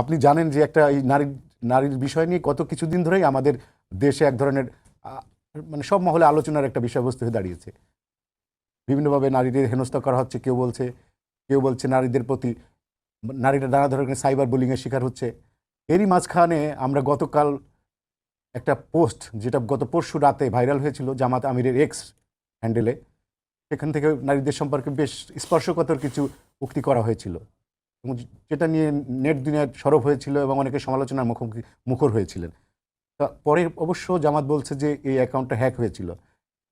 আপনি জানেন যে একটা এই নারীর নারীর বিষয় নিয়ে কত কিছুদিন ধরেই আমাদের দেশে এক ধরনের মানে সব মহলে আলোচনার একটা বিষয়বস্তু হয়ে দাঁড়িয়েছে। বিভিন্নভাবে নারীদের হেনস্থা করা হচ্ছে, কেউ বলছে কেউ বলছে নারীদের প্রতি, নারীরা নানা ধরনের সাইবার বুলিংয়ের শিকার হচ্ছে। এরই মাঝখানে আমরা গতকাল একটা পোস্ট, যেটা গত পরশু রাতে ভাইরাল হয়েছিল, জামাত আমিরের এক্স হ্যান্ডেলে। সেখান থেকে নারীদের সম্পর্কে বেশ স্পর্শকতর কিছু উক্তি করা হয়েছিল। এবং যেটা নিয়ে নেট দুনিয়ায় সরব হয়েছিল এবং অনেকে সমালোচনার মুখোমুখি মুখর হয়েছিলেন। তা পরে অবশ্য জামাত বলছে যে এই অ্যাকাউন্টটা হ্যাক হয়েছিল।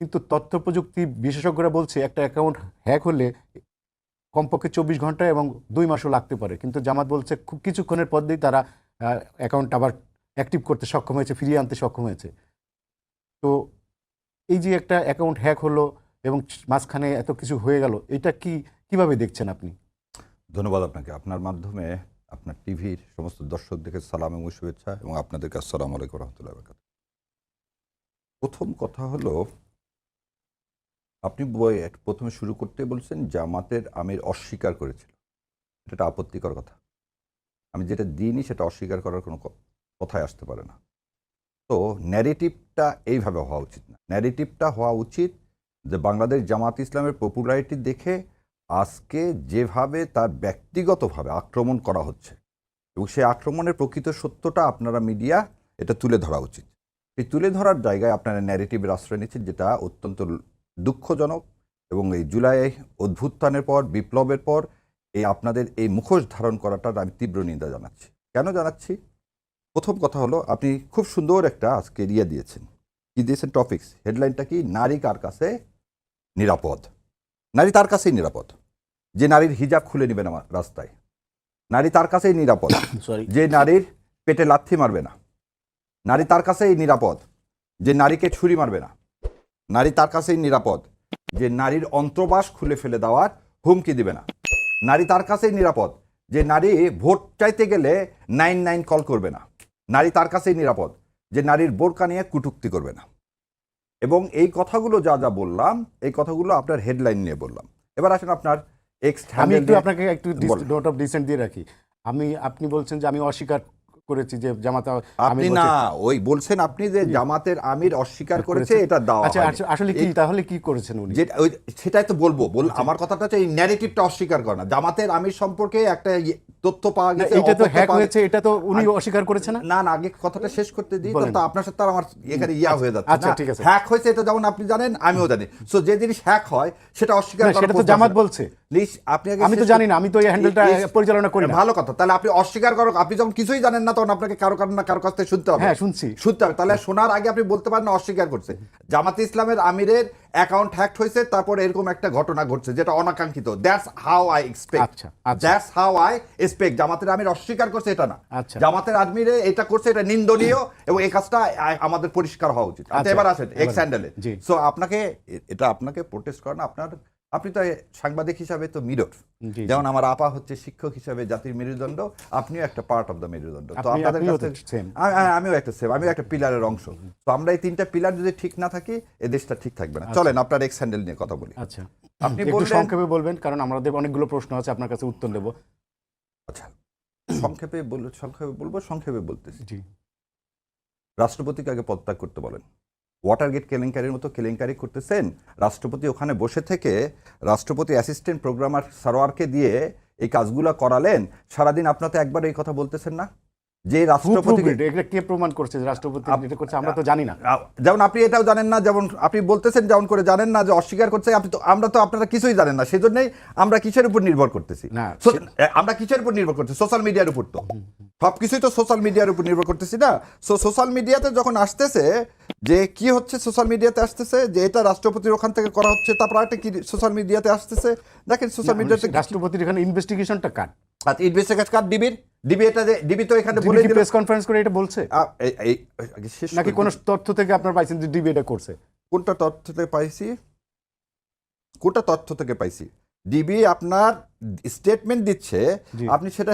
কিন্তু তথ্য প্রযুক্তি বিশেষজ্ঞরা বলছে একটা অ্যাকাউন্ট হ্যাক হলে কমপক্ষে চব্বিশ ঘণ্টা এবং দুই মাসও লাগতে পারে। কিন্তু জামাত বলছে খুব কিছুক্ষণের পর দিয়েই তারা অ্যাকাউন্ট আবার অ্যাক্টিভ করতে সক্ষম হয়েছে, ফিরিয়ে আনতে সক্ষম হয়েছে। তো এই যে একটা অ্যাকাউন্ট হ্যাক হলো এবং মাঝখানে এত কিছু হয়ে গেল, এটা কি, কীভাবে দেখছেন আপনি? ধন্যবাদ আপনাকে। আপনার মাধ্যমে আপনার টিভির সমস্ত দর্শকদেরকে সালাম এবং শুভেচ্ছা এবং আপনাদেরকে আসসালাম আলাইকুম রহমতুল্লাহ প্রথম কথা হলো, আপনি প্রথমে শুরু করতে বলছেন, জামাতের আমির অস্বীকার করেছিল। এটা আপত্তিকর কথা। আমি যেটা দিইনি সেটা অস্বীকার করার কোনো কথায় আসতে পারে না। তো ন্যারেটিভটা এইভাবে হওয়া উচিত না। ন্যারেটিভটা হওয়া উচিত যে বাংলাদেশ জামাত ইসলামের পপুলারিটি দেখে আজকে যেভাবে তার ব্যক্তিগতভাবে আক্রমণ করা হচ্ছে এবং সেই আক্রমণের প্রকৃত সত্যটা আপনারা মিডিয়া এটা তুলে ধরা উচিত। এই তুলে ধরার জায়গায় আপনারা ন্যারেটিভের আশ্রয় নিচ্ছেন যেটা অত্যন্ত দুঃখজনক এবং এই জুলাই অভ্যুত্থানের পর, বিপ্লবের পর এই আপনাদের এই মুখোশ ধারণ করাটার আমি তীব্র নিন্দা জানাচ্ছি। কেন জানাচ্ছি? প্রথম কথা হলো, আপনি খুব সুন্দর একটা আজকে ইয়ে দিয়েছেন। কি দিয়েছেন টপিক্স হেডলাইনটা কি? নারী কার কাছে নিরাপদ? নারী তার কাছেই নিরাপদ। যে নারীর হিজাব খুলে নেবে না রাস্তায়। নারী তার কাছেই নিরাপদ। সরি যে নারীর পেটে লাথি মারবে না। নারী তার কাছেই নিরাপদ। যে নারীকে ছুরি মারবে না। নারী তার কাছেই নিরাপদ। যে নারীর অন্ত্রবাস খুলে ফেলে দেওয়ার হুমকি দিবে না। নারী তার কাছেই নিরাপদ। যে নারী ভোট চাইতে গেলে নাইন নাইন কল করবে না। নারী তার কাছেই নিরাপদ। যে নারীর বোরকা নিয়ে কুটুক্তি করবে না। এবং এই কথাগুলো যা যা বললাম এই কথাগুলো আপনার হেডলাইন নিয়ে বললাম। এবার আসেন আপনার এক্স আমি একটু আপনাকে একটু। নোট অফ ডিসেন্ট দিয়ে রাখি। আমি আপনি বলছেন যে আমি অস্বীকার করেছি যে জামাতা আপনি না ওই বলছেন আপনি যে জামাতের আমির অস্বীকার করেছে। এটা দাও আচ্ছা আচ্ছা, আসলে কি তাহলে কি করেছেন উনি? যে ওই সেটাই তো বলব। বল আমার কথাটা হচ্ছে এই ন্যারেটিভটা অস্বীকার করে না। জামাতের আমির সম্পর্কে একটা ইয়ে- তথ্য পাওয়া গেছে এটা তো হ্যাক হয়েছে এটা তো উনি অস্বীকার করেছে না? না না আগে কথাটা শেষ করতে দিই। তো আপনার সাথে আমার এখানে ইয়া হয়ে যাচ্ছে আচ্ছা, ঠিক আছে। হ্যাক হয়েছে এটা যেমন আপনি জানেন আমিও জানি। সো যে জিনিস হ্যাক হয় সেটা অস্বীকার সেটা তো জামাত বলছে। প্লিজ আপনি আমি তো জানি না আমি তো এই হ্যান্ডেলটা পরিচালনা করি ভালো কথা তাহলে আপনি অস্বীকার করো আপনি যখন কিছুই জানেন না তখন আপনাকে কারও কারও না কারও কাছ থেকে শুনতে হবে। হ্যাঁ শুনছি। শুনতে হবে তাহলে শোনার আগে আপনি বলতে পারেন অস্বীকার করছে। জামাতে ইসলামের আমিরের অ্যাকাউন্ট হ্যাক হয়েছে তারপর এরকম একটা ঘটনা ঘটছে যেটা অনাকাঙ্ক্ষিত। দ্যাটস হাউ আই এক্সপেক্ট আচ্ছা। দ্যাটস হাউ আই এক্সপেক্ট জামাতের আমির অস্বীকার করছে এটা না। আচ্ছা। জামাতের আমিরে এটা করছে এটা নিন্দনীয় এবং এই কাজটা আমাদের পরিষ্কার হওয়া উচিত। আচ্ছা আচ্ছা, এবার আসেন এক্স হ্যান্ডেলে সো আপনাকে এটা আপনাকে প্রোটেস্ট করেন আপনার আপনি তো সাংবাদিক হিসাবে তো মিরর। যেমন আমার আপা হচ্ছে শিক্ষক হিসাবে জাতির মেরুদণ্ড আপনিও একটা পার্ট অফ দ্য মেরুদণ্ড। তো আপনাদের আমিও একটা সেম আমিও একটা পিলারের অংশ। তো আমরা এই তিনটা পিলার যদি ঠিক না থাকি এই দেশটা ঠিক থাকবে না। চলেন আপনার এক্স হ্যান্ডেল নিয়ে কথা বলি। আচ্ছা। আপনি একটু সংক্ষেপে বলবেন কারণ আমাদের অনেকগুলো প্রশ্ন আছে আপনার কাছে উত্তর দেব। আচ্ছা। সংক্ষেপে সংক্ষেপে বলব সংক্ষেপে বলতেছি। জি। রাষ্ট্রপতিকে আগে পদত্যাগ করতে বলেন। ওয়াটার গেট কেলেঙ্কারির মতো কেলেঙ্কারি করতেছেন। রাষ্ট্রপতি ওখানে বসে থেকে রাষ্ট্রপতি অ্যাসিস্ট্যান্ট প্রোগ্রামার সারোয়ারকে দিয়ে এই কাজগুলো করালেন। সারাদিন আপনার তো একবার এই কথা বলতেছেন না? যে রাষ্ট্রপতি এটা কে প্রমাণ করছে রাষ্ট্রপতি এটা করছে? আমরা তো জানি না। যেমন আপনি এটাও জানেন না যেমন আপনি বলতেছেন যেমন করে জানেন না যে অস্বীকার করছে আপনি তো আমরা তো আপনারা কিছুই জানেন না। সেজন্যই আমরা কিসের উপর নির্ভর করতেছি? না, আমরা কিসের উপর নির্ভর করতেছি? সোশ্যাল মিডিয়ার উপর তো। সব কিছুই তো সোশ্যাল মিডিয়ার উপর নির্ভর করতেছি না। সো সোশ্যাল মিডিয়াতে যখন আসতেছে যে কি হচ্ছে সোশ্যাল মিডিয়াতে আসতেছে যে এটা রাষ্ট্রপতির ওখান থেকে করা হচ্ছে তারপর একটা কি সোশ্যাল মিডিয়াতে আসতেছে? দেখেন সোশ্যাল মিডিয়াতে রাষ্ট্রপতির এখানে ইনভেস্টিগেশনটা কাট আচ্ছা ইনভেস্টিগেশন কার? ডিবির ডিবি এটা যে ডিবি তো এখানে বলে দিল প্রেস কনফারেন্স করে এটা বলছে? নাকি কোন তথ্য থেকে আপনার পাইছেন যে ডিবি এটা করছে? কোনটা তথ্য থেকে পাইছি? কোনটা তথ্য থেকে পাইছি? ডিবি আপনার স্টেটমেন্ট দিচ্ছে আপনি সেটা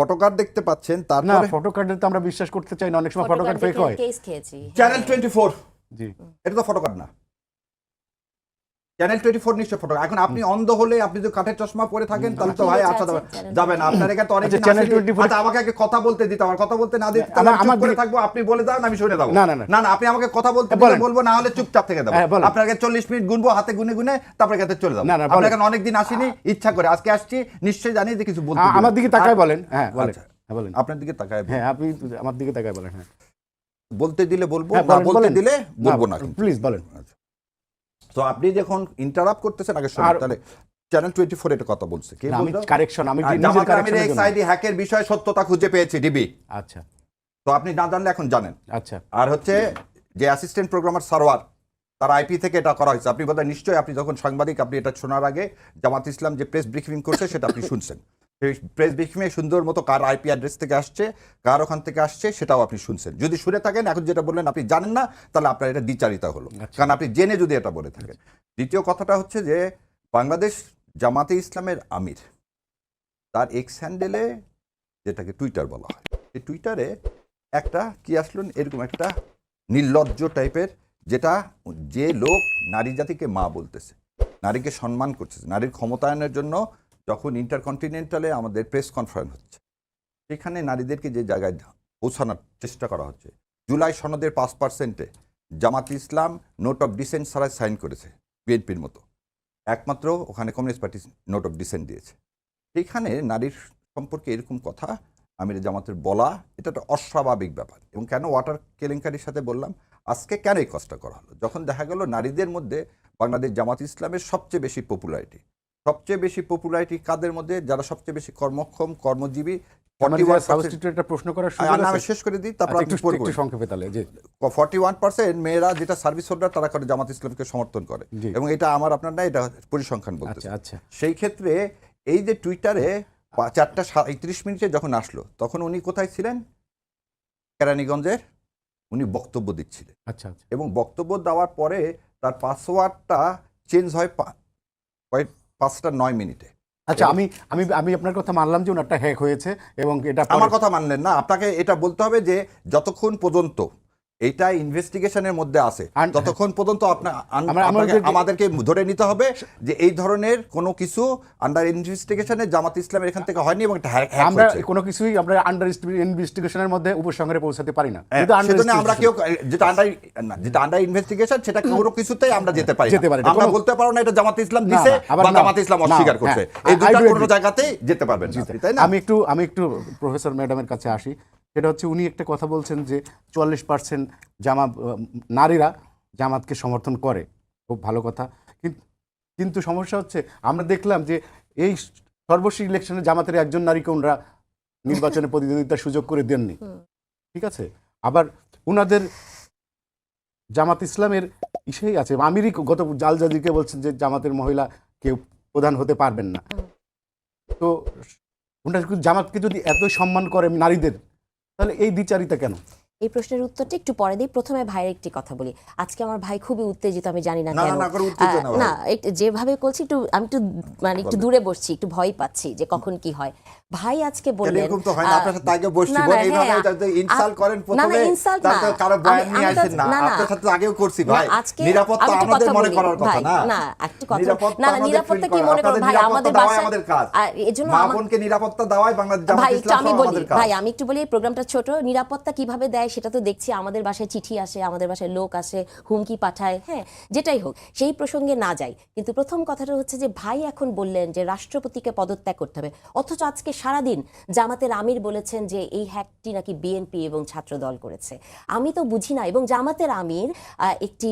ফটোকার্ড দেখতে পাচ্ছেন তার না তারপরে ফটো কার্ডে তো আমরা বিশ্বাস করতে চাই না অনেক সময় ফটো কার্ড ফেক হয়। কেস খেয়েছি। চ্যানেল টোয়েন্টি ফোর জি। এটা তো ফটোকার্ড না। চ্যানেল টোয়েন্টি ফোর নিশ্চয় ফটো এখন আপনি অন্ধ হলে আপনি যদি কাঠের চশমা পরে থাকেন তাহলে তো ভাই আছে, আসা যাবে যাবে না। আপনার এখানে তো অনেক আচ্ছা, Channel 24 আচ্ছা আমাকে আগে কথা বলতে দিতে আমার কথা বলতে না দিতে তাহলে আমি চুপ করে থাকব আপনি বলে দেন আমি শুনে দেবো। না, না, না। না আপনি আমাকে কথা বলতে বলব না হলে চুপচাপ থেকে দেবো। হ্যাঁ, বলেন। আপনাকে চল্লিশ মিনিট গুনবো হাতে গুনে গুনে তারপরে কাছে চলে যাব। না, না, আপনার এখানে অনেকদিন আসিনি ইচ্ছা করে। আজকে আসছি নিশ্চয়ই জানি যে কিছু বলতে আমার দিকে তাকায় বলেন। হ্যাঁ বলেন। আচ্ছা, হ্যাঁ বলেন। আপনার দিকে তাকায় হ্যাঁ আপনি আমার দিকে তাকায় বলেন হ্যাঁ। বলতে দিলে বলব হ্যাঁ, না বলেন, বলতে দিলে বলব না প্লিজ বলেন। তো আপনি যখন ইন্টারাপ্ট করতেছেন আগে শুনুন তাহলে চ্যানেল টোয়েন্টি ফোর এটা কথা বলছে। কে আমি কারেকশন আমি আর নিজের জামাত আমির কারেকশনের এক্স জন্য। আইডি হ্যাকের বিষয়ে সত্যতা খুঁজে পেয়েছে ডিবি আচ্ছা। তো আপনি না জানলে এখন জানেন। আচ্ছা। আর হচ্ছে যে অ্যাসিস্ট্যান্ট প্রোগ্রামার সারোয়ার তার আইপি থেকে এটা করা হয়েছে। আপনি বোধহয় নিশ্চয়ই আপনি যখন সাংবাদিক আপনি এটা শোনার আগে জামাত ইসলাম যে প্রেস ব্রিফিং করছে সেটা আপনি শুনছেন। প্রেস ব্রিফিংয়ে সুন্দর মতো কার আইপি অ্যাড্রেস থেকে আসছে কার ওখান থেকে আসছে সেটাও আপনি শুনছেন। যদি শুনে থাকেন এখন যেটা বললেন আপনি জানেন না তাহলে আপনার এটা দ্বিচারিতা হলো। আচ্ছা। কারণ আপনি জেনে যদি এটা বলে থাকেন। দ্বিতীয় কথাটা হচ্ছে যে বাংলাদেশ জামাতে ইসলামের আমির তার এক্স হ্যান্ডেলে যেটাকে টুইটার বলা হয় এই টুইটারে একটা কি আসলেন এরকম একটা নির্লজ্জ টাইপের যেটা যে লোক নারী জাতিকে মা বলতেছে নারীকে সম্মান করতেছে নারীর ক্ষমতায়নের জন্য যখন ইন্টারকন্টিনেন্টালে আমাদের প্রেস কনফারেন্স হচ্ছে, সেখানে নারীদেরকে যে জায়গায় পৌঁছানোর চেষ্টা করা হচ্ছে, জুলাই সনদের পাঁচ পার্সেন্টে Jamaat Islam note of dissent ছাড়া সাইন করেছে বিএনপির মতো। একমাত্র ওখানে communist party note of dissent দিয়েছে। সেইখানে নারীর সম্পর্কে এরকম কথা আমির জামাতের বলা, এটা একটা অস্বাভাবিক ব্যাপার। এবং কেন ওয়াটার কেলেঙ্কারির সাথে বললাম, আজকে কেন এই কষ্ট করা হলো? যখন দেখা গেল নারীদের মধ্যে বাংলাদেশ জামাত ইসলামের সবচেয়ে বেশি পপুলারিটি সবচেয়ে বেশি পপুলারিটি কাদের মধ্যে? যারা সবচেয়ে বেশি কর্মক্ষম কর্মজীবী আমার 41% সাবস্টিটিউট একটা প্রশ্ন করার আমি- আমি শেষ করে দিই তারপর আচ্ছা, আপনি একটু সংক্ষেপে তাহলে যে ফর্টি ওয়ান পার্সেন্ট মেয়েরা যেটা সার্ভিস হোল্ডার তারা করে জামাত ইসলামকে সমর্থন করে। এবং এটা আমার আপনার না এটা পরিসংখ্যান আচ্ছা আচ্ছা। সেই ক্ষেত্রে এই যে টুইটারে চারটা সাঁত্রিশ মিনিটে যখন আসলো তখন উনি কোথায় ছিলেন? কেরানীগঞ্জের উনি বক্তব্য দিচ্ছিলেন। আচ্ছা আচ্ছা। এবং বক্তব্য দেওয়ার পরে তার পাসওয়ার্ডটা চেঞ্জ হয় কয়েক পাঁচটা নয় মিনিটে। আচ্ছা আমি আমি আমি আপনার কথা মানলাম যে ওনারটা হ্যাক হয়েছে এবং এটা আমার কথা মানলেন না। আপনাকে এটা বলতে হবে যে যতক্ষণ পর্যন্ত এইটা ইনভেস্টিগেশনের মধ্যে আছে। ততক্ষণ পর্যন্ত আমাদেরকে- ধরে নিতে হবে যে এই ধরনের কোনো কিছু আন্ডার ইনভেস্টিগেশনে জামাত ইসলামের এখান থেকে হয়নি এবং এটা আমরা কোনো কিছুই আমরা আন্ডার ইনভেস্টিগেশনের মধ্যে উপসংহারে পৌঁছাতে পারি না। হ্যাঁ, সেজন্য আমরা কেউ যেটা আন্ডার যেটা আন্ডার ইনভেস্টিগেশন সেটা কোনো কিছুতেই আমরা যেতে পারি যেতে পারি আমরা বলতে পারব না এটা জামাত ইসলাম দিছে বা জামাত ইসলাম অস্বীকার হ্যাঁ, করছে। এই দুটা কোনো জায়গাতেই যেতে পারবেন না তাই না? আমি একটু আমি একটু প্রফেসর ম্যাডামের কাছে আসি। সেটা হচ্ছে উনি একটা কথা বলছেন যে চুয়াল্লিশ পার্সেন্ট জামা নারীরা জামাতকে সমর্থন করে। খুব ভালো কথা। কিন্তু সমস্যা হচ্ছে আমরা দেখলাম যে এই সর্বশেষ ইলেকশনে জামাতের একজন নারীকে ওনারা নির্বাচনে প্রতিদ্বন্দ্বিতার সুযোগ করে দেননি। ঠিক আছে? আবার উনাদের জামাত ইসলামের ইসেই আছে। আমিরই গত জালজাদিকে বলছেন যে জামাতের মহিলা কেউ প্রধান হতে পারবেন না। তো ওনারা জামাতকে যদি এত সম্মান করে নারীদের তাহলে এই দ্বিচারিতা কেন? এই প্রশ্নের উত্তরটা একটু পরে দিই। প্রথমে ভাইয়ের একটি কথা বলি। আজকে আমার ভাই খুবই উত্তেজিত আমি জানি না কেন। না, যেভাবে করছি একটু আমি একটু মানে একটু দূরে বসছি একটু ভয় পাচ্ছি যে কখন কি হয়। ভাই আজকে বললেন এরকম তো হয় না? আহ, আপনার সাথে আগে বসছি না, এই ধরনের হ্যাঁ, ইনসাল্ট করেন প্রথমে তারপর না। কারও বয়ান আমি- নিয়ে আসেন না। আপনার সাথে আগেও করছি ভাই। নিরাপত্তা আমাদের মনে বলি। করার কথা না। না, একটু কথা না, না, নিরাপত্তা কি মনে করেন? ভাই, আমাদের আমাদের কাজ। আর এজন্য মা আমার- বোনকে নিরাপত্তা দেওয়াই বাংলাদেশ জামাত ইসলাম বলি। আমাদের কাজ। ভাই আমি একটু বলি এই প্রোগ্রামটা ছোট। নিরাপত্তা কীভাবে দেয় সেটা তো দেখছি আমাদের বাসায় চিঠি আসে, আমাদের বাসায় লোক আসে, হুমকি পাঠায় হ্যাঁ যেটাই হোক, সেই প্রসঙ্গে না যাই কিন্তু প্রথম কথাটা হচ্ছে যে, ভাই এখন বললেন যে, রাষ্ট্রপতিকে পদত্যাগ করতে হবে। অথচ আজকে সারাদিন জামাতের আমির বলেছেন যে, এই হ্যাকটি নাকি বিএনপি এবং ছাত্র দল করেছে। আমি তো বুঝি না, এবং জামাতের আমির একটি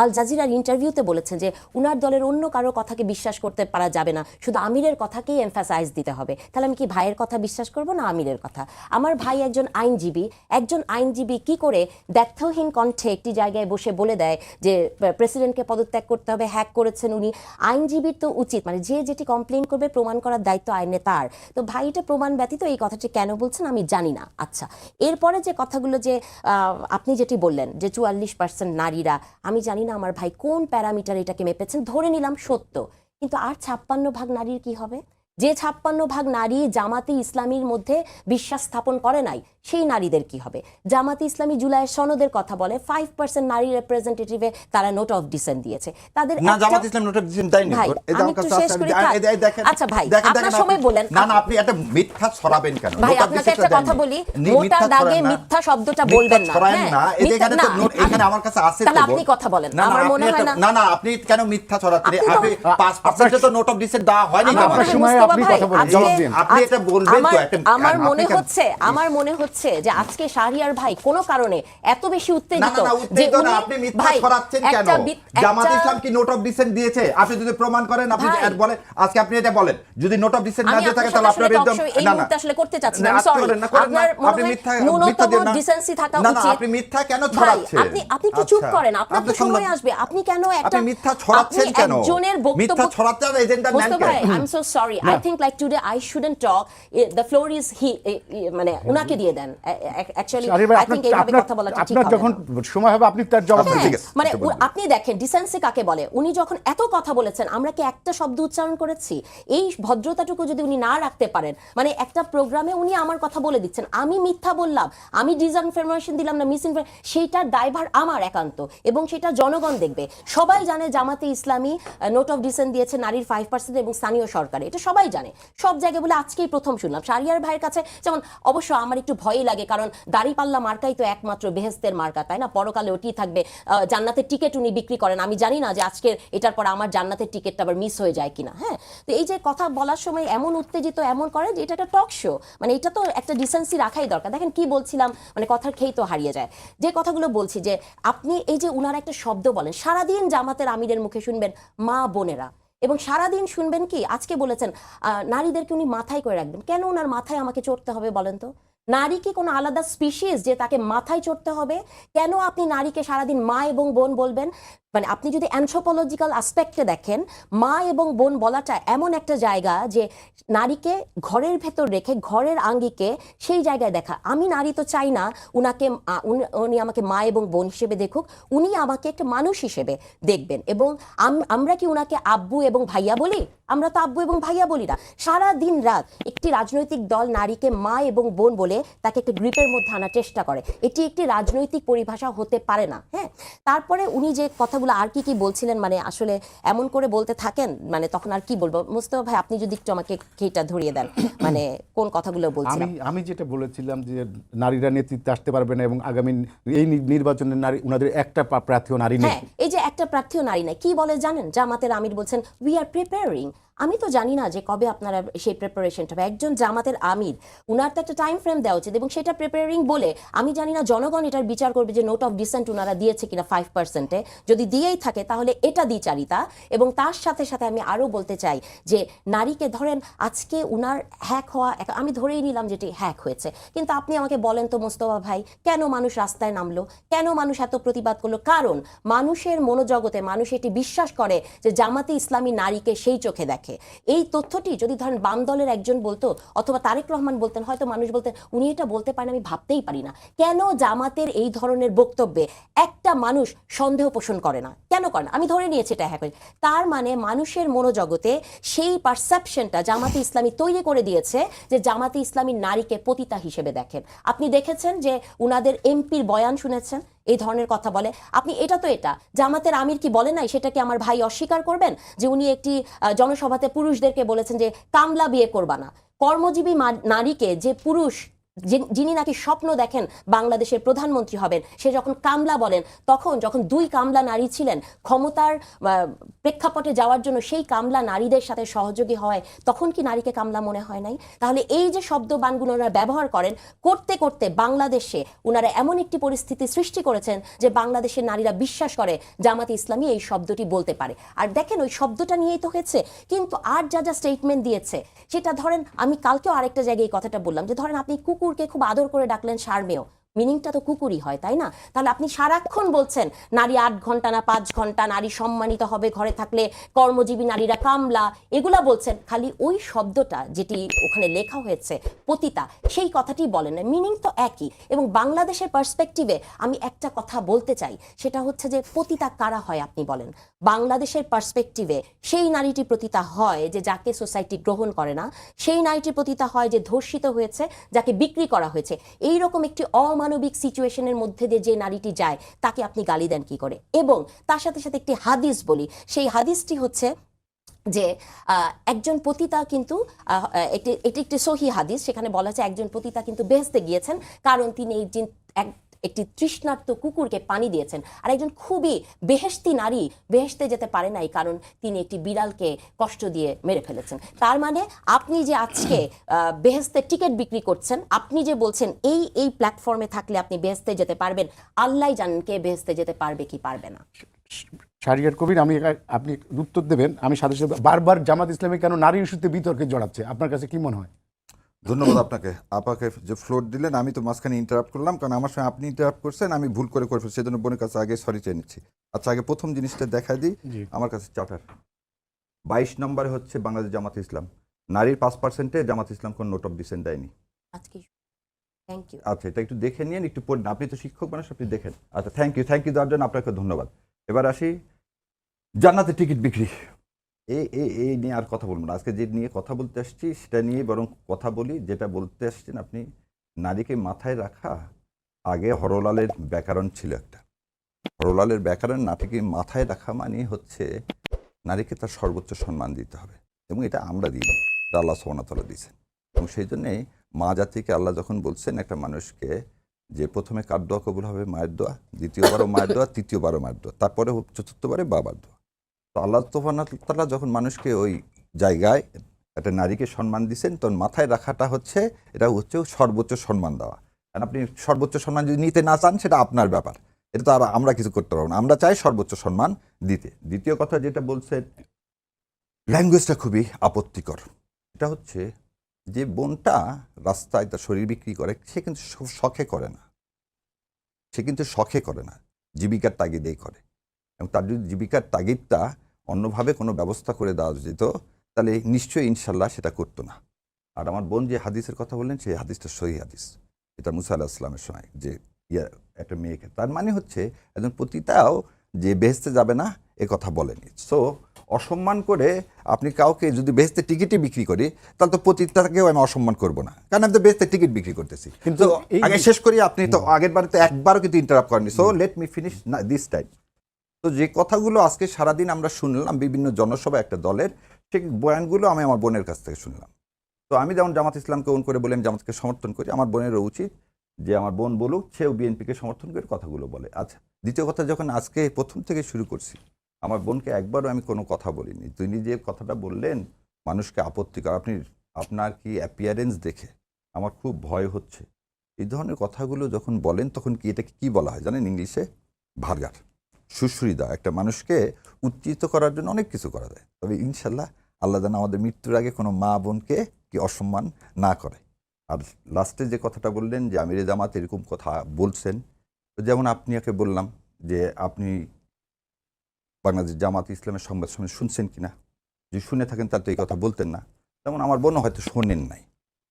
আল জাজিরার ইন্টারভিউতে বলেছেন যে, উনার দলের অন্য কারও কথাকে বিশ্বাস করতে পারা যাবে না। শুধু আমিরের কথাকেই এমফাসাইজ দিতে হবে। তাহলে আমি কি ভাইয়ের কথা বিশ্বাস করব না আমিরের কথা? আমার ভাই একজন আইনজীবী, একজন আইনজীবী কি করে দ্ব্যর্থহীন কণ্ঠে একটি জায়গায় বসে বলে দেয় যে প্রেসিডেন্টকে পদত্যাগ করতে হবে, হ্যাক করেছেন উনি। আইনজীবীর তো উচিত মানে যে যেটি কমপ্লেন করবে, প্রমাণ করার দায়িত্ব আইনে তার। তো ভাই, এটা প্রমাণ ব্যতীত এই কথাটি কেন বলছেন আমি জানি না। আচ্ছা এরপরে যে কথাগুলো যে আপনি যেটি বললেন যে চুয়াল্লিশ পার্সেন্ট নারীরা, আমি জানি না আমার ভাই কোন প্যারামিটার এটাকে মেপেছেন, ধরে নিলাম সত্য। কিন্তু আর ছাপ্পান্ন ভাগ নারীর কি হবে? যে ছাপ্পান্ন ভাগ নারী জামাতে ইসলামীর মধ্যে বিশ্বাস স্থাপন করে নাই সেই নারীদের কি হবে? জামাতে ইসলামী জুলাইয়ের সনদের কথা বলে ফাইভ পার্সেন্ট নারী রিপ্রেজেন্টেটিভে তারা নোট অফ ডিসেন্ট দিয়েছে। তাদের না জামাত ইসলাম নোটিফিকেশন দেয়নি। ভাই, আমি আমার একটু শেষ করি এই- থাক। এই- এই দেখেন আচ্ছা ভাই, আপনার সময় বললেন। না না আপনি একটা মিথ্যা ছড়াবেন কেন? ভাই আপনাকে একটা কথা বলি মোটা দাগে মিথ্যা শব্দটা বলবেন না। হ্যাঁ, না। এই যে মিথ্যা- এখানে তো নোট এখানে আমার কাছে আছে তাহলে আপনি কথা বলেন। আমার মনে হয় না না না আপনি কেন মিথ্যা ছড়াচ্ছেন? আপনি তো- আপনি পাঁচ পার্সেন্টে তো নোট অফ ডিসেন্ট দেওয়া হয়নি আমার আপনার সময় আপনি কথা বলেন, জবাব দিন। আপনি এটা বলবেন তো, একটা- আমার মনে হচ্ছে আমার মনে হচ্ছে যে আজকে শাহরিয়ার ভাই কোনো কারণে এত বেশি উত্তেজিত যে উনি- আপনি মিথ্যা ছড়াচ্ছেন কেন? জামাত ইসলাম কি নোট অফ ডিসেন্ট দিয়েছে? আপনি যদি প্রমাণ করেন আপনি বলেন আজকে আপনি এটা বলেন। যদি নোট অফ ডিসেন্ট না দিয়ে থাকে তাহলে আপনার একদম না না। আসলে করতে চাচ্ছি না, না। আপনার আপনি মিথ্যা ন্যূনতম মিথ্যা দিয়ে না। decency থাকা না, না, আপনি মিথ্যা কেন ছড়াচ্ছেন? আপনি আপনি একটু চুপ আচ্ছা। করেন। আপনার তো সময় আসবে। আপনি কেন একটা আপনি মিথ্যা ছড়াচ্ছেন কেন? একজনের বক্তব্য মিথ্যা ছড়াচ্ছেন এজেন্ডা নেন ভাই, কেন sorry. I think like today I shouldn't talk. Eh, The floor is he eh, eh, মানে উনাকে দিয়ে দেন। I আপনার think এইভাবে কথা বলাটা ঠিক হবে যখন সময় হবে আপনি তার জবাব দেবেন। হ্যাঁ, মানে আচ্ছা। আপনি দেখেন ডিসেন্সি কাকে বলে? উনি যখন এত কথা বলেছেন আমরা কি একটা শব্দ উচ্চারণ করেছি? এই ভদ্রতাটুকু যদি উনি না রাখতে পারেন মানে একটা প্রোগ্রামে উনি আমার কথা বলে দিচ্ছেন আমি মিথ্যা বললাম আমি ডিসইনফরমেশন দিলাম না মিস সেইটার দায়ভার আমার একান্ত এবং সেটা জনগণ দেখবে। সবাই জানে জামাতে ইসলামী নোট অফ ডিসেন্ট দিয়েছে নারীর ফাইভ পার্সেন্ট এবং স্থানীয় সরকারে এটা সবাই জানে। সব জায়গায় বলে আজকেই প্রথম শুনলাম। শারিয়ার ভাইয়ের কাছে যেমন অবশ্য আমার একটু ভয়ই লাগে, কারণ দাড়িপাল্লা মার্কাই তো একমাত্র বেহেস্তের মার্কা, তাই না? পরকালে ওটি থাকবে। জান্নাতের টিকিট উনি বিক্রি করেন। আমি জানি না যে আজকের, এটার পর আমার জান্নাতের টিকিটটা আবার মিস হয়ে যায় কিনা হ্যাঁ? তো এই যে কথা বলার সময় এমন উত্তেজিত এমন করে যে এটা একটা টক শো মানে এটা তো একটা ডিসেন্সি রাখাই দরকার। দেখেন কি বলছিলাম মানে কথার খেই তো হারিয়ে যায়। যে কথাগুলো বলছি যে, আপনি এই যে উনার একটা শব্দ বলেন, সারাদিন জামাতের আমিরের মুখে শুনবেন মা বোনেরা। এবং সারাদিন শুনবেন কি? আজকে বলেছেন নারীদেরকে উনি মাথায় করে রাখবেন। কেন ওনার মাথায় আমাকে চড়তে হবে বলেন তো? নারী কি কোনো আলাদা স্পিসিস যে তাকে মাথায় চড়তে হবে? কেন আপনি নারীকে সারাদিন মা এবং বোন বলবেন? মানে আপনি যদি অ্যানথ্রোপোলজিক্যাল অ্যাসপেক্টে দেখেন, মা এবং বোন বলাটা এমন একটা জায়গা যে নারীকে ঘরের ভেতর রেখে ঘরের আঙ্গিকে সেই জায়গায় দেখা। আমি নারী তো চাই না, উনাকে উনি- উনি আমাকে মা এবং বোন হিসেবে দেখুক, উনি আমাকে একটা মানুষ হিসেবে দেখবেন। এবং আমরা কি উনাকে আব্বু এবং ভাইয়া বলি? আমরা তো আব্বু এবং ভাইয়া বলি না। সারা দিন রাত একটি রাজনৈতিক দল নারীকে মা এবং বোন বলে তাকে একটা গ্রিপের মধ্যে আনার চেষ্টা করে। এটি একটি রাজনৈতিক পরিভাষা হতে পারে না হ্যাঁ? তারপরে উনি যে কথাগুলো আর কি কি বলছিলেন? মানে আসলে এমন করে বলতে থাকেন? মানে তখন আর কি বলব? মুস্তফা ভাই আপনি যদি একটু আমাকে কেটা ধরিয়ে দেন মানে কোন কথাগুলো বলছিলাম? আমি আমি যেটা বলেছিলাম যে নারীরা নেতৃত্বে আসতে পারবে না এবং আগামী এই নির্বাচনে নারী উনাদের একটা প্রার্থীও নারী নেই। হ্যাঁ এই যে একটা প্রার্থীও নারী নাই কি বলে জানেন? জামাতের আমির বলছেন উই আর প্রিপেয়ারিং আমি তো জানি না যে কবে আপনারা সেই প্রিপারেশনটা হবে। একজন জামাতের আমির উনার তো একটা টাইম ফ্রেম দেওয়া উচিত এবং সেটা প্রিপেয়ারিং বলে আমি জানি না জনগণ এটার বিচার করবে যে নোট অফ ডিসেন্ট উনারা দিয়েছে কিনা ফাইভ পার্সেন্টে যদি দিয়েই থাকে, তাহলে এটা দ্বিচারিতা এবং তার সাথে সাথে আমি আরও বলতে চাই যে, নারীকে ধরেন, আজকে উনার হ্যাক হওয়া আমি ধরেই নিলাম যেটি হ্যাক হয়েছে। কিন্তু আপনি আমাকে বলেন তো মোস্তফা ভাই, কেন মানুষ রাস্তায় নামলো? কেন মানুষ এত প্রতিবাদ করল? কারণ মানুষের মনোজগতে, মানুষ এটি বিশ্বাস করে যে, জামাতে ইসলামী নারীকে সেই চোখে দেখে। এই তথ্যটি যদি ধরেন, বাম দলের একজন বলতো, অথবা তারেক রহমান বলতেন, হয়তো মানুষ বলতেন, উনি এটা বলতে পারেন, আমি ভাবতেই পারি না। কেন জামাতের এই ধরনের বক্তব্যে একটা মানুষ সন্দেহ পোষণ করে? না। কেন করে না? আমি ধরে নিয়েছি এটা হ্যাক। তার মানে মানুষের মনোজগতে সেই পারসেপশনটা জামাতে ইসলামী তৈরি করে দিয়েছে যে জামাতে ইসলামী নারীকে পতিতা হিসেবে দেখেন। আপনি দেখেছেন যে উনাদের এমপির বয়ান শুনেছেন? এই ধরনের কথা বলে। আপনি, এটা তো এটা। জামাতের আমির কি বলে নাই? সেটা কি আমার ভাই অস্বীকার করবেন? যে উনি একটি জনসভাতে পুরুষদেরকে বলেছেন যে কামলা বিয়ে করবা না। কর্মজীবী নারীকে যে পুরুষ যিনি- নাকি স্বপ্ন দেখেন বাংলাদেশের প্রধানমন্ত্রী হবেন, সে যখন কামলা বলেন, তখন যখন দুই কামলা নারী ছিলেন, ক্ষমতার প্রেক্ষাপটে যাওয়ার জন্য সেই কামলা নারীদের সাথে সহযোগী হয়, তখন কি নারীকে কামলা মনে হয় নাই? তাহলে এই যে শব্দ বানগুলো ওনারা ব্যবহার করেন, করতে করতে বাংলাদেশে ওনারা এমন একটি পরিস্থিতি সৃষ্টি করেছেন যে বাংলাদেশের নারীরা বিশ্বাস করে জামাতে ইসলামী এই শব্দটি বলতে পারে। আর দেখেন ওই শব্দটা নিয়েই তো হয়েছে, কিন্তু আর যা যা স্টেটমেন্ট দিয়েছে, সেটা ধরেন আমি কালকেও আরেকটা জায়গায় এই কথাটা বললাম যে, ধরেন আপনি কুকুরকে খুব আদর করে ডাকলেন শারমেয় মিনিংটা তো কুকুরই হয়, তাই না? তাহলে আপনি সারাক্ষণ বলছেন, নারী আট ঘণ্টা না পাঁচ ঘণ্টা, নারী সম্মানিত হবে, ঘরে থাকলে কর্মজীবী নারীরা কামলা, এগুলা বলছেন। খালি ওই শব্দটা যেটি ওখানে লেখা হয়েছে, পতিতা, সেই কথাটি বলেন না। মিনিং তো একই। এবং বাংলাদেশের পার্সপেক্টিভে আমি একটা কথা বলতে চাই, সেটা হচ্ছে যে পতিতা কারা হয় আপনি বলেন? বাংলাদেশের পার্সপেক্টিভে সেই নারীটি পতিতা হয় যে যাকে সোসাইটি গ্রহণ করে না, সেই নারীটি পতিতা হয় যে ধর্ষিত হয়েছে, যাকে বিক্রি করা হয়েছে। এই রকম একটি অমানবিক সিচুয়েশনের মধ্যে দিয়ে যে নারীটি যায়, তাকে আপনি গালি দেন কি করে? এবং তার সাথে সাথে একটি হাদিস বলি। সেই হাদিসটি হচ্ছে যে একজন পতিতা কিন্তু এটি একটি সহি হাদিস। সেখানে বলা আছে একজন পতিতা কিন্তু বেহেস্তে গিয়েছেন। কারণ তিনি এই একটি তৃষ্ণার্ত কুকুরকে পানি দিয়েছেন। আর একজন খুবই বেহেস্তি নারী বেহেস্তে যেতে পারে নাই কারণ তিনি একটি বিড়ালকে কষ্ট দিয়ে মেরে ফেলেছেন। তার মানে আপনি যে আজকে বেহেস্তে টিকিট বিক্রি করছেন, আপনি যে বলছেন এই এই প্ল্যাটফর্মে থাকলে আপনি বেহেস্তে যেতে পারবেন, আল্লাহ জানেন কে বেহেস্তে যেতে পারবে কি পারবে না। শারিয়ার কবির, আমি আপনি উত্তর দেবেন। আমি সাথে সাথে বারবার জামাত ইসলামী কেন নারী ইস্যুতে বিতর্কে জড়াচ্ছে? আপনার কাছে কি মনে হয়? ধন্যবাদ আপনাকে। আপাকে যে ফ্লোর দিলেন আমি তো মাঝখানে ইন্টারাপ্ট করলাম কারণ আমার সঙ্গে আপনি ইন্টারাপ্ট করছেন আমি ভুল করে করে ফেলছি সেজন্য বোনের কাছে আগে সরি চেয়ে নিচ্ছি। আচ্ছা আগে প্রথম জিনিসটা দেখা দিই আমার কাছে চার্টার বাইশ নম্বরে হচ্ছে বাংলাদেশ জামাত ইসলাম। নারীর পাঁচ পার্সেন্টে জামাত ইসলাম কোনো নোট অফ ডিসেন্ট দেয়নি। আজকে। আচ্ছা এটা একটু দেখে নিন একটু পড়ুন আপনি তো শিক্ষক মানুষ আপনি দেখেন। আচ্ছা থ্যাংক ইউ থ্যাংক ইউ দেওয়ার জন্য আপনাকে ধন্যবাদ। এবার আসি জান্নাতে টিকিট বিক্রি। এই এই এই নিয়ে আর কথা বলব না। আজকে যে নিয়ে কথা বলতে আসছি, সেটা নিয়ে বরং কথা বলি, যেটা বলতে আসছেন আপনি, নারীকে মাথায় রাখা আগে হরলালের ব্যাকরণ ছিল একটা। হরলালের ব্যাকরণ নাটকে মাথায় রাখা মানে হচ্ছে নারীকে তার সর্বোচ্চ সম্মান দিতে হবে। এবং এটা আমরা দিই, এটা আল্লাহ সোনাতলা দিয়েছেন। এবং সেই জন্যে মা জাতিকে আল্লাহ যখন বলছেন একটা মানুষকে যে প্রথমে কার দোয়া কবুল হবে? মায়ের দোয়া, দ্বিতীয়বারও মায়ের দোয়া, তৃতীয়বারও মায়ের দোয়া, তারপরে চতুর্থবারে বাবার দোয়া। তো আল্লাহ তোফানাতলা যখন মানুষকে ওই জায়গায় একটা নারীকে সম্মান দিচ্ছেন তখন মাথায় রাখাটা হচ্ছে এটা হচ্ছে সর্বোচ্চ সম্মান দেওয়া। আর আপনি সর্বোচ্চ সম্মান যদি নিতে না চান, সেটা আপনার ব্যাপার। এটা তো আর আমরা কিছু করতে পারব না। আমরা চাই সর্বোচ্চ সম্মান দিতে। দ্বিতীয় কথা যেটা বলছেন ল্যাঙ্গুয়েজটা খুবই আপত্তিকর। এটা হচ্ছে যে বোনটা রাস্তায় তার শরীর বিক্রি করে, সে কিন্তু শখে করে না। সে কিন্তু শখে করে না। জীবিকার তাগিদেই করে। এবং তার যদি জীবিকার তাগিদটা অন্যভাবে কোনো ব্যবস্থা করে দেওয়া যেত তাহলে নিশ্চয়ই ইনশাল্লাহ সেটা করতো না। আর আমার বোন যে হাদিসের কথা বললেন সেই হাদিসটা সহি হাদিস। এটা মুসা আল্লাহ ইসলামের সময় যে ইয়া একটা মেয়েকে। তার মানে হচ্ছে একজন পতিতাও যে বেহেস্তে যাবে না এ কথা বলেনি। সো অসম্মান করে আপনি কাউকে যদি বেহেস্তে টিকিটই বিক্রি করি তাহলে তো পতিতাকেও আমি অসম্মান করব না। কারণ আমি তো বেহেস্তে টিকিট বিক্রি করতেছি। কিন্তু আগে শেষ করি আপনি তো আগের বারে তো একবারও কিন্তু ইন্টারাপ্ট করেনি সো লেট মি ফিনিশ না দিস টাইম তো যে কথাগুলো আজকে সারাদিন আমরা শুনলাম বিভিন্ন জনসভা একটা দলের, সেই বয়ানগুলো আমি আমার বোনের কাছ থেকে শুনলাম। তো আমি যেমন জামাত ইসলামকে ওন করে বলে, আমি জামাতকে সমর্থন করি। আমার বোনেরও উচিত যে আমার বোন বলুক, সেও বিএনপিকে সমর্থন করে কথাগুলো বলে। আচ্ছা দ্বিতীয় কথা, যখন আজকে প্রথম থেকে শুরু করছি, আমার বোনকে একবারও আমি কোনো কথা বলিনি। তিনি যে কথাটা বললেন, মানুষকে আপত্তিকর আপনি, আপনার কি অ্যাপিয়ারেন্স দেখে আমার খুব ভয় হচ্ছে। এই ধরনের কথাগুলো যখন বলেন, তখন কি এটাকে কি বলা হয় জানেন ইংলিশে? ভার্গার। সুশ্রীদা একটা মানুষকে উত্তীত করার জন্য অনেক কিছু করা যায়। তবে ইনশাল্লাহ আল্লাহ যেন আমাদের মৃত্যুর আগে কোনো মা বোনকে কি অসম্মান না করে। আর লাস্টে যে কথাটা বললেন যে, আমিরে জামাত এরকম কথা বলছেন। যেমন আপনি একে বললাম যে, আপনি বাংলাদেশ জামাত ইসলামের সংবাদ সম্মেলন শুনছেন কিনা? যদি শুনে থাকেন তাহলে তো এই কথা বলতেন না। তেমন আমার বোনও হয়তো শোনেন নাই।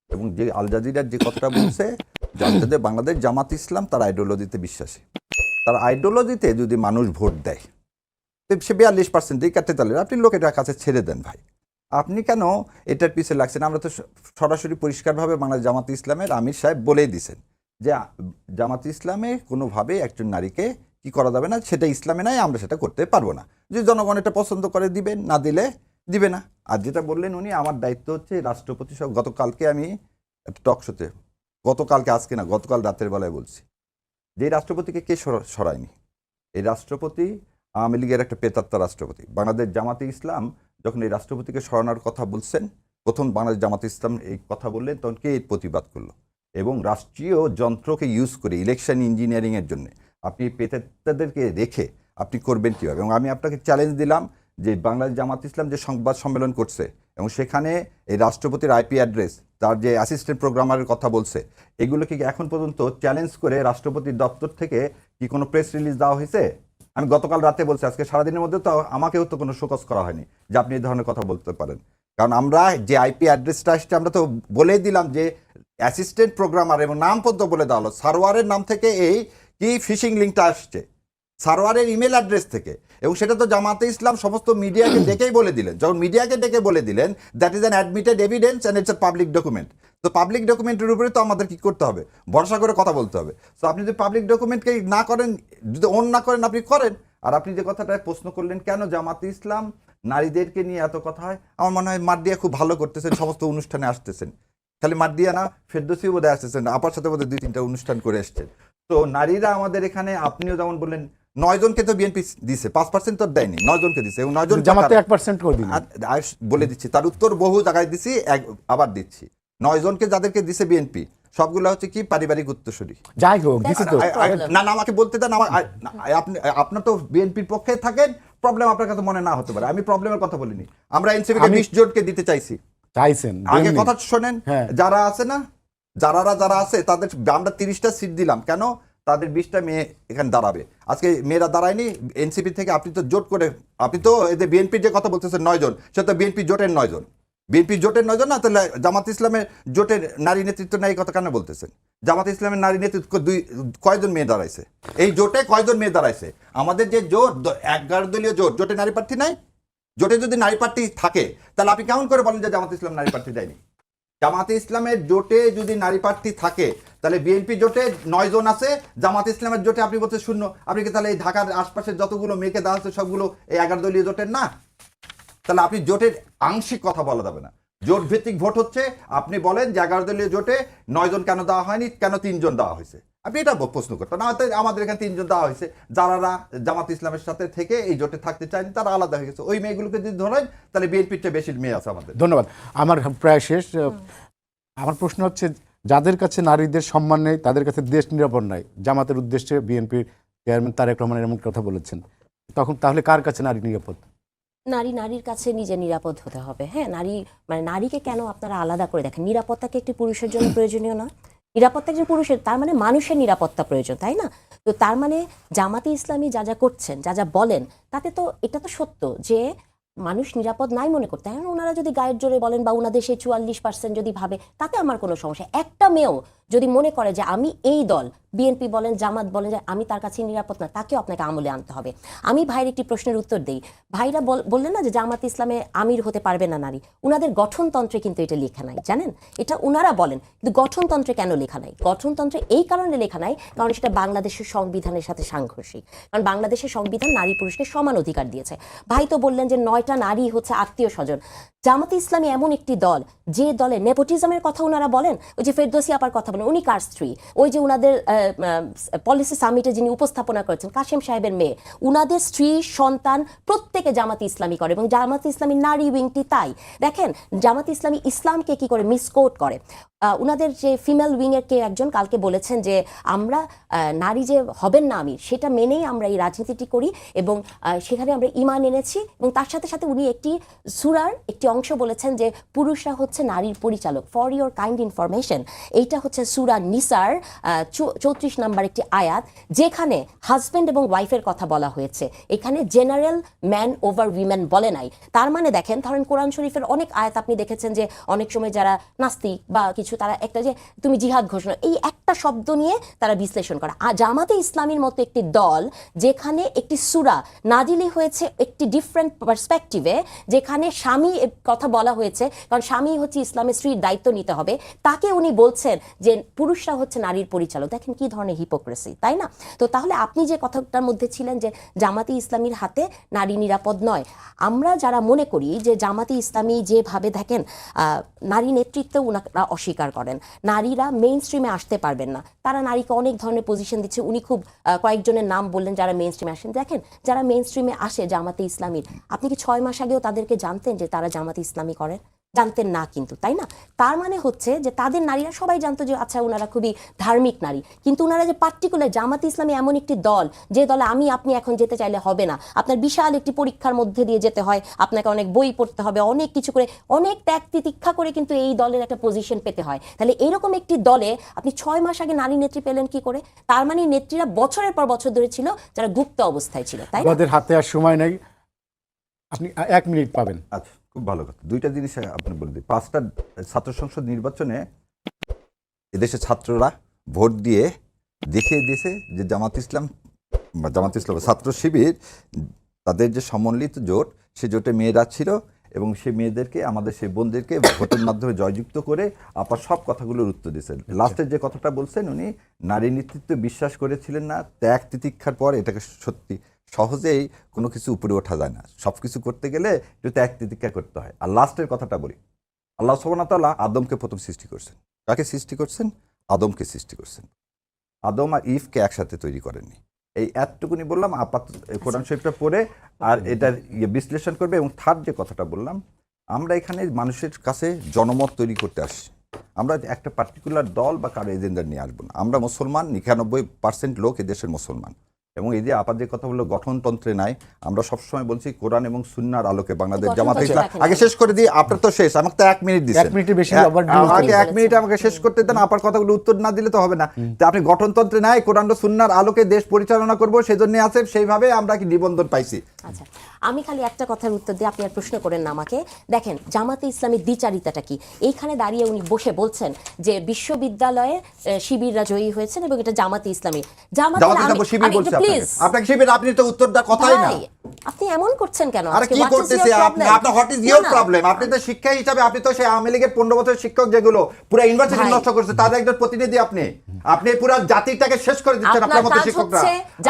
এবং যে আল জাজিরার যে কথাটা বলছে, জানতে বাংলাদেশ জামাত ইসলাম তার আইডিওলজিতে বিশ্বাসী। তার আইডিওলজিতে যদি মানুষ ভোট দেয় সে বিয়াল্লিশ পার্সেন্টেই কাটতে তাহলে আপনি লোক এটার কাছে ছেড়ে দেন ভাই। আপনি কেন এটার পিছিয়ে লাগছেন? আমরা তো সরাসরি পরিষ্কারভাবে বাংলাদেশ জামাত ইসলামের আমির সাহেব বলেই দিছেন যে, জামাত ইসলামে কোনোভাবে একজন নারীকে কি করা যাবে না, সেটা ইসলামে নাই, আমরা সেটা করতে পারব না। যদি জনগণ এটা পছন্দ করে দিবেন, না দিলে দিবে না। আর যেটা বললেন উনি, আমার দায়িত্ব হচ্ছে রাষ্ট্রপতি সব গতকালকে আমি একটা টক শোতে গতকালকে আজকে না, গতকাল রাতের বেলায় বলছি। যে রাষ্ট্রপতিকে কে সরায়নি? এই রাষ্ট্রপতি আওয়ামী লীগের একটা পেতাত্তা রাষ্ট্রপতি। বাংলাদেশ জামাতে ইসলাম যখন এই রাষ্ট্রপতিকে সরানোর কথা বলছেন, প্রথম বাংলাদেশ জামাতে ইসলাম এই কথা বললেন, তখন কে প্রতিবাদ করল? এবং রাষ্ট্রীয় যন্ত্রকে ইউজ করে ইলেকশন ইঞ্জিনিয়ারিংয়ের জন্য। আপনি পেতাত্তাদেরকে রেখে আপনি করবেন কীভাবে? এবং আমি আপনাকে চ্যালেঞ্জ দিলাম যে বাংলাদেশ জামাত ইসলাম যে সংবাদ সম্মেলন করছে, এবং সেখানে এই রাষ্ট্রপতির আইপি অ্যাড্রেস তার যে অ্যাসিস্ট্যান্ট প্রোগ্রামারের কথা বলছে এগুলো কি এখন পর্যন্ত চ্যালেঞ্জ করে রাষ্ট্রপতির দপ্তর থেকে কি কোনো প্রেস রিলিজ দেওয়া হয়েছে? আমি গতকাল রাতে বলছি, আজকে সারাদিনের মধ্যে তো আমাকেও তো কোনো শোকজ করা হয়নি, যে আপনি এই ধরনের কথা বলতে পারেন। কারণ আমরা যে আইপি অ্যাড্রেসটা আসছে, আমরা তো বলেই দিলাম যে অ্যাসিস্ট্যান্ট প্রোগ্রামার এবং নাম পর্যন্ত বলে দেওয়া হলো। সারোয়ারের নাম থেকে এই কি ফিশিং লিঙ্কটা আসছে? সারোয়ারের ইমেল অ্যাড্রেস থেকে। এবং সেটা তো জামাতে ইসলাম সমস্ত মিডিয়াকে ডেকেই বলে দিলেন। যখন মিডিয়াকে ডেকে বলে দিলেন that is an admitted evidence and it's a public document তো পাবলিক ডকুমেন্টের উপরে তো আমাদের কি করতে হবে? ভরসা করে কথা বলতে হবে। তো আপনি যদি পাবলিক ডকুমেন্টকে না করেন যদি অন না করেন আপনি করেন। আর আপনি যে কথাটা প্রশ্ন করলেন কেন জামাতে ইসলাম নারীদেরকে নিয়ে এত কথা হয়? আমার মনে হয় মাড্ডিয়া খুব ভালো করতেছেন সমস্ত অনুষ্ঠানে আসতেছেন। খালি মাড্ডিয়া না ফেরদোসিও বোধহয় আসতেছেন আপার সাথে বোধহয় দুই তিনটা অনুষ্ঠান করে এসছেন। তো নারীরা আমাদের এখানে আপনিও যেমন বললেন নয় জনকে তো বিএনপি দিছে পাঁচ পার্সেন্ট তো দেয়নি নয় জনকে দিছে এবং নয় জন জামাতে এক পার্সেন্ট করে দিন বলে দিচ্ছি তার উত্তর বহু জায়গায় দিছি এক- আবার দিচ্ছি। নয় জনকে যাদেরকে দিছে বিএনপি সবগুলো হচ্ছে কি পারিবারিক উত্তরসূরি। যাই হোক না না আমাকে বলতে দেন আমার আপনি আপনার তো বিএনপির পক্ষে থাকেন প্রবলেম আপনার কাছে মনে না হতে পারে আমি প্রবলেমের কথা বলিনি। আমরা এনসিপি কে আমি- বিশ জনকে দিতে চাইছি। চাইছেন আগে কথা শোনেন হ্যাঁ। যারা আছে না যারা যারা আছে তাদের আমরা তিরিশটা সিট দিলাম কেন? তাদের বিশটা মেয়ে এখানে দাঁড়াবে। আজকে মেয়েরা দাঁড়ায়নি, এনসিপি থেকে আপনি তো জোট করে, আপনি তো এদের বিএনপির যে কথা বলতেছেন নয় জন, সে তো বিএনপি জোটের নয় জন। বিএনপি জোটের নয় জন না, তাহলে জামাত ইসলামের জোটের নারী নেতৃত্ব নেই কথা কেন বলতেছেন? জামাত ইসলামের নারী নেতৃত্ব দুই, কয়জন মেয়ে দাঁড়াইছে? এই জোটে কয়জন মেয়ে দাঁড়াইছে? আমাদের যে জোট এগারো দলীয় জোট, জোটে নারী প্রার্থী নাই? জোটে যদি নারী প্রার্থী থাকে, তাহলে আপনি কেমন করে বলেন যে জামাত ইসলাম নারী প্রার্থী দেয়নি? জামাতে ইসলামের জোটে যদি নারী প্রার্থী থাকে, তাহলে বিএনপি জোটে নয় জন আছে, জামাত ইসলামের জোটে আপনি বলছেন শূন্য। আপনি কি তাহলে এই ঢাকার আশপাশের যতগুলো মেয়েকে দেওয়া হচ্ছে সবগুলো এই এগারো দলীয় জোটের? না। তাহলে আপনি জোটের আংশিক কথা বলা যাবে না। জোট ভিত্তিক ভোট হচ্ছে, আপনি বলেন যে এগারো দলীয় জোটে নয় জন কেন দেওয়া হয়নি, কেন তিনজন দেওয়া হয়েছে? আপনি এটা প্রশ্ন করতেন আমাদের আমাদের এখানে তিনজন দেওয়া হয়েছে। যারা জামাত ইসলামের সাথে থেকে এই জোটে থাকতে চায়নি তারা আলাদা হয়ে গেছে। ওই মেয়েগুলোকে যদি ধরেন তাহলে বিএনপির চেয়ে বেশি মেয়ে আছে আমাদের। ধন্যবাদ। আমার প্রায় শেষ। আমার প্রশ্ন হচ্ছে যাদের কাছে নারীদের সম্মান নেই তাদের কাছে দেশ নিরাপদ নাই। জামাতের উদ্দেশ্যে বিএনপির চেয়ারম্যান তারেক রহমান এমন কথা বলেছেন। তখন তাহলে কার কাছে নারী নিরাপদ? নারী নারীর কাছে নিজে নিরাপদ হতে হবে। হ্যাঁ নারী মানে নারীকে কেন আপনারা আলাদা করে দেখেন? নিরাপত্তাকে একটি পুরুষের জন্য প্রয়োজনীয় না নিরাপত্তা একজন পুরুষের, তার মানে মানুষের নিরাপত্তা প্রয়োজন, তাই না? তো তার মানে জামাতি ইসলামী যা যা করছেন, যা যা বলেন, তাতে তো এটা তো সত্য যে মানুষ নিরাপদ নাই মনে করতে। হ্যাঁ ওনারা যদি গায়ের জোরে বলেন বা ওনাদের সেই চুয়াল্লিশ পার্সেন্ট যদি ভাবে, তাতে আমার কোনো সমস্যা একটা মেয়েও যদি মনে করে যে আমি এই দল বিএনপি বলেন, জামাত বলেন যে আমি তার কাছে নিরাপদ না, তাকেও আপনাকে আমলে আনতে হবে। আমি ভাইয়ের একটি প্রশ্নের উত্তর দিই। ভাইরা বল- বললেন না যে জামাত ইসলামে আমির হতে পারবে না নারী। উনাদের গঠনতন্ত্রে কিন্তু এটা লেখা নাই, জানেন? এটা উনারা বলেন, কিন্তু গঠনতন্ত্রে কেন লেখা নাই? গঠনতন্ত্রে এই কারণে লেখা নাই, কারণ সেটা বাংলাদেশের সংবিধানের সাথে সাংঘর্ষিক। কারণ বাংলাদেশের সংবিধান নারী পুরুষকে সমান অধিকার দিয়েছে। ভাই তো বললেন যে নয়টা নারী হচ্ছে আত্মীয় স্বজন। জামাতে ইসলামী এমন একটি দল, যে দলে নেপোটিজমের কথা ওনারা বলেন, ওই যে ফেরদোসি আপার কথা বলেন, উনি কার স্ত্রী? ওই যে উনাদের পলিসি সামিটে যিনি উপস্থাপনা করেছেন, কাশেম সাহেবের মেয়ে, উনাদের স্ত্রী, সন্তান প্রত্যেকে জামাতে ইসলামী করে এবং জামাতে ইসলামী নারী উইংটি তাই। দেখেন, জামাতে ইসলামী ইসলামকে কি করে মিসকোট করে? উনাদের যে ফিমেল উইংয়ের কে একজন কালকে বলেছেন যে, আমরা নারী যে হবেন না আমি, সেটা মেনেই আমরা এই রাজনীতিটি করি এবং সেখানে আমরা ইমান এনেছি। এবং তার সাথে সাথে উনি একটি সুরার একটি অংশ বলেছেন যে, পুরুষরা হচ্ছে নারীর পরিচালক ফর ইওর কাইন্ড ইনফরমেশন এইটা হচ্ছে সুরা নিসার চৌত্রিশ নাম্বার একটি আয়াত, যেখানে হাজব্যান্ড এবং ওয়াইফের কথা বলা হয়েছে। এখানে জেনারেল ম্যান ওভার উইমেন বলে নাই। তার মানে দেখেন, ধরেন কোরআন শরীফের অনেক আয়াত আপনি দেখেছেন যে, অনেক সময় যারা নাস্তিক বা কিছু, তারা একটা যে, তুমি জিহাদ ঘোষণা, এই একটা শব্দ নিয়ে তারা বিশ্লেষণ করে। আর জামাতে ইসলামীর মতো একটি দল, যেখানে একটি সুরা নাজিলি হয়েছে একটি ডিফারেন্ট পার্সপেক্টিভে যেখানে স্বামী কথা বলা হয়েছে, কারণ স্বামী হচ্ছে ইসলামের স্ত্রীর দায়িত্ব নিতে হবে। তাকে উনি বলছেন যে, পুরুষরা হচ্ছে নারীর পরিচালক। দেখেন কি ধরনের হিপোক্রেসি তাই না? তো তাহলে আপনি যে কথাটার মধ্যে ছিলেন যে জামাতি ইসলামীর হাতে নারী নিরাপদ নয়, আমরা যারা মনে করি যে জামাতি ইসলামী যেভাবে দেখেন নারী নেতৃত্ব ওনারা অস্বীকার করেন, নারীরা মেইন স্ট্রিমে আসতে পারবেন না। তারা নারীকে অনেক ধরনের পজিশন দিচ্ছে, উনি খুব কয়েকজনের নাম বললেন যারা মেইন স্ট্রিমে আসেন। দেখেন, যারা মেইন স্ট্রিমে আসে জামাতে ইসলামীর, আপনি কি ছয় মাস আগেও তাদেরকে জানতেন যে তারা জামাতে ইসলামী করেন জানতেন না কিন্তু তাই না? তার মানে হচ্ছে যে তাদের নারীরা সবাই জানতো যে আচ্ছা ওনারা খুবই ধার্মিক নারী। কিন্তু ওনারা যে পার্টিকুলার জামাত ইসলামী এমন একটি দল যে দলে আমি আপনি এখন যেতে চাইলে হবে না। আপনার বিশাল একটি পরীক্ষার মধ্যে দিয়ে যেতে হয় আপনাকে অনেক বই পড়তে হবে অনেক কিছু করে অনেক ত্যাগ তিতিক্ষা করে কিন্তু এই দলের একটা পজিশন পেতে হয়। তাহলে এরকম একটি দলে আপনি ছয় মাস আগে নারী নেত্রী পেলেন কি করে? তার মানে নেত্রীরা বছরের পর বছর ধরে ছিল যারা গুপ্ত অবস্থায় ছিল তাই না? আমাদের হাতে আর সময় নেই। আপনি এক মিনিট পাবেন। আচ্ছা। খুব ভালো কথা। দুইটা জিনিস আপনি বলে দিই। পাঁচটা ছাত্র সংসদ নির্বাচনে এদেশে ছাত্ররা ভোট দিয়ে দেখিয়ে দিয়েছে যে জামাত ইসলাম বা জামাত ইসলাম ছাত্র শিবির তাদের যে সমন্বিত জোট সে জোটে মেয়েরা ছিল এবং সেই মেয়েদেরকে আমাদের সেই বোনদেরকে ভোটের মাধ্যমে জয়যুক্ত করে আপা সব কথাগুলোর উত্তর দিয়েছেন। লাস্টের যে কথাটা বলছেন উনি নারী নেতৃত্ব বিশ্বাস করেছিলেন না ত্যাগ তিতিক্ষার পর এটাকে সত্যি সহজেই কোনো কিছু উপরে ওঠা যায় না। সব কিছু করতে গেলে একটু ত্যাগ তিতিক্ষা করতে হয়। আর লাস্টের কথাটা বলি। আল্লাহ সোবানাতাল্লাহ আদমকে প্রথম সৃষ্টি করছেন। কাকে সৃষ্টি করছেন? আদমকে সৃষ্টি করছেন। আদম আর ইফকে একসাথে তৈরি করেননি। এই এতটুকুনি বললাম, আপাত কোরআন শরীফটা পড়ে আর এটার ইয়ে বিশ্লেষণ করবে এবং থার্ড যে কথাটা বললাম, আমরা এখানে মানুষের কাছে জনমত তৈরি করতে আসছি। আমরা একটা পার্টিকুলার দল বা কারও এজেন্ডা নিয়ে আসব না। আমরা মুসলমান, নিরানব্বই পার্সেন্ট লোক এদেশের মুসলমান। এবং এই যে আপাত যে কথা বলল গঠনতন্ত্রে নাই আমরা সবসময় বলছি কোরআন এবং সুন্নার আলোকে বাংলাদেশ জামাত ইসলাম আগে শেষ করে দিই আপনার তো শেষ আমাকে তো এক মিনিট দিচ্ছেন। এক মিনিটের বেশি এক- আমাকে এক মিনিট আমাকে শেষ করতে দেন আপনার কথাগুলো উত্তর না দিলে তো হবে না। তো আপনি গঠনতন্ত্রে নাই কোরআন ও সুন্নার আলোকে দেশ পরিচালনা করব সেজন্য আছে সেইভাবে আমরা কি নিবন্ধন পাইছি। আচ্ছা আমি খালি একটা কথার উত্তর দিয়ে আপনি আর প্রশ্ন করেন না আমাকে। দেখেন জামাতে ইসলামের দ্বিচারিতাটা কি? এইখানে দাঁড়িয়ে উনি বসে বলছেন যে বিশ্ববিদ্যালয়ে শিবিররা জয়ী হয়েছেন এবং এটা জামাতে ইসলামী। জামাত প্লিজ আপনাকে। শিবির আপনি তো উত্তর কথাই না। আপনি এমন করছেন কেন? আরে কি করতেছে? আপনি আপনার হোয়াট ইজ ইওর প্রবলেম আপনি তো শিক্ষা হিসাবে আপনি তো সেই আওয়ামী লীগের পনেরো বছরের শিক্ষক যেগুলো পুরো ইউনিভার্সিটি। নষ্ট করছে তাদের একজন প্রতিনিধি আপনি। আপনি পুরো জাতিটাকে শেষ করে দিচ্ছেন আপনার মতো শিক্ষকরা।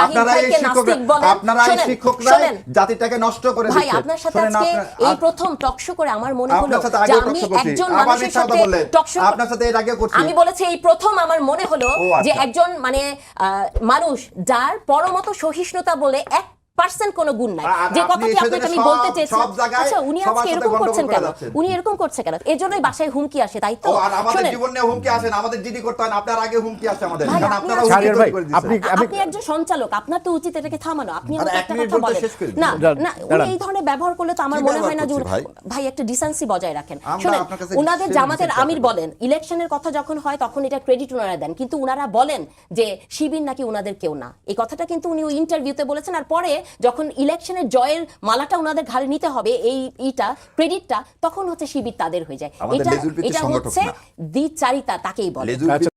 আপনারা এই শিক্ষকরা আপনারা এই শিক্ষকরা। জাতিটাকে নষ্ট করে ভাই আপনার সাথে আজকে এই প্রথম টকশো করে আমার মনে হলো যে আমি একজন মানুষের সাথে টকশো আপনার সাথে এর আগে করছি। আমি বলেছি এই প্রথম আমার মনে হলো আচ্ছা। যে একজন মানে আহ, মানুষ যার পরমত সহিষ্ণুতা বলে এক পার্সেন্ট কোনো গুণ নাই। যে কথাটি আপনাকে আমি বলতে চেয়েছিলাম। আচ্ছা উনি আজকে এরকম করছেন কেন? উনি এরকম করছে কেন? এর জন্যই বাসায় হুমকি আসে তাই তো? আর আমাদের জীবনে হুমকি আসে না আমাদের জিডি করতে হয় না আপনার আগে হুমকি আসে আমাদের। কারণ আপনি আপনারা হুমকি করে আপনি- আপনি একজন সঞ্চালক আপনার তো উচিত এটাকে থামানো। আপনি আমাকে একটা কথা বলেন। না না উনি এই ধরনের ব্যবহার করলে তো আমার মনে হয় না যে ভাই? একটা ডিসেন্সি বজায় রাখেন। শুনেন ডিসেন্সি জামাতের আমির। বলেন ইলেকশনের কথা যখন হয় তখন এটা ক্রেডিট ওনারা দেন। কিন্তু উনারা বলেন যে শিবির নাকি উনাদের কেউ না। এই কথাটা কিন্তু উনি ওই ইন্টারভিউতে বলেছেন আর পরে যখন ইলেকশনের জয়ের মালাটা ওনাদের ঘাড়ে নিতে হবে এই ইটা ক্রেডিটটা তখন হচ্ছে শিবির তাদের হয়ে যায় এটা এটা হচ্ছে। দ্বিচারিতা তাকেই বলে